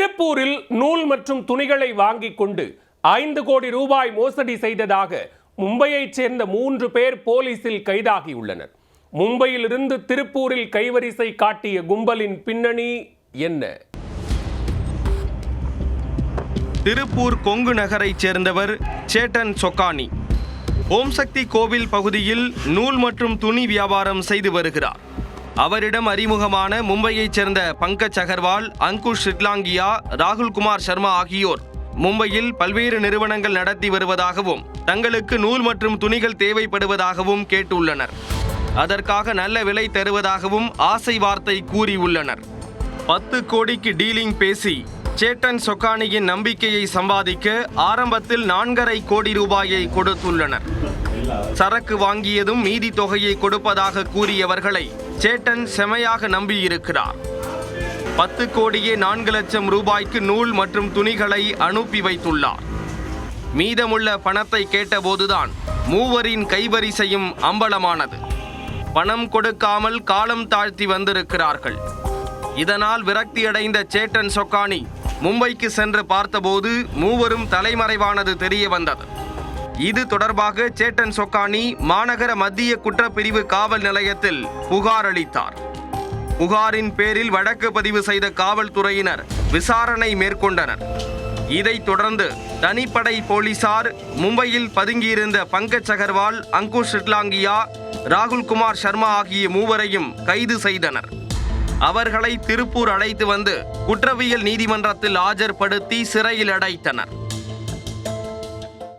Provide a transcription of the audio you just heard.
திருப்பூரில் நூல் மற்றும் துணிகளை வாங்கிக் கொண்டு ஐந்து கோடி ரூபாய் மோசடி செய்ததாக மும்பையைச் சேர்ந்த மூன்று பேர் போலீசில் கைதாகியுள்ளனர். மும்பையிலிருந்து திருப்பூரில் கைவரிசை காட்டிய கும்பலின் பின்னணி என்ன? திருப்பூர் கொங்கு நகரைச் சேர்ந்தவர் சேட்டன் சொக்கானி. ஓம் சக்தி கோவில் பகுதியில் நூல் மற்றும் துணி வியாபாரம் செய்து வருகிறார். அவரிடம் அறிமுகமான மும்பையைச் சேர்ந்த பங்கஜ் அகர்வால் அங்குஷ் ஷிட்லாங்கியா ராகுல் குமார் சர்மா ஆகியோர் மும்பையில் பல்வேறு நிறுவனங்கள் நடத்தி வருவதாகவும் தங்களுக்கு நூல் மற்றும் துணிகள் தேவைப்படுவதாகவும் கேட்டுள்ளனர். அதற்காக நல்ல விலை தருவதாகவும் ஆசை வார்த்தை கூறியுள்ளனர். பத்து கோடிக்கு டீலிங் பேசி சேட்டன் சொக்கானியின் நம்பிக்கையை சம்பாதிக்க ஆரம்பத்தில் நான்கரை கோடி ரூபாயை கொடுத்துள்ளனர். சரக்கு வாங்கியதும் மீதி தொகையை கொடுப்பதாக கூறியவர்களை சேட்டன் செமையாக நம்பியிருக்கிறார். பத்து கோடியே நான்கு லட்சம் ரூபாய்க்கு நூல் மற்றும் துணிகளை அனுப்பி வைத்துள்ளார். மீதமுள்ள பணத்தை கேட்டபோதுதான் மூவரின் கைவரிசையும் அம்பலமானது. பணம் கொடுக்காமல் காலம் தாழ்த்தி வந்திருக்கிறார்கள். இதனால் விரக்தியடைந்த சேட்டன் சொக்கானி மும்பைக்கு சென்று பார்த்தபோது மூவரும் தலைமறைவானது தெரிய வந்தது. இது தொடர்பாக சேட்டன் சொக்கானி மாநகர மத்திய குற்றப்பிரிவு காவல் நிலையத்தில் புகார் அளித்தார். புகாரின் பேரில் வழக்கு பதிவு செய்த காவல்துறையினர் விசாரணை மேற்கொண்டனர். இதைத் தொடர்ந்து தனிப்படை போலீசார் மும்பையில் பதுங்கியிருந்த பங்கஜ் அகர்வால் அங்குஷ் ஷிட்லாங்கியா ராகுல்குமார் சர்மா ஆகிய மூவரையும் கைது செய்தனர். அவர்களை திருப்பூர் அழைத்து வந்து குற்றவியல் நீதிமன்றத்தில் ஆஜர்படுத்தி சிறையில் அடைத்தனர்.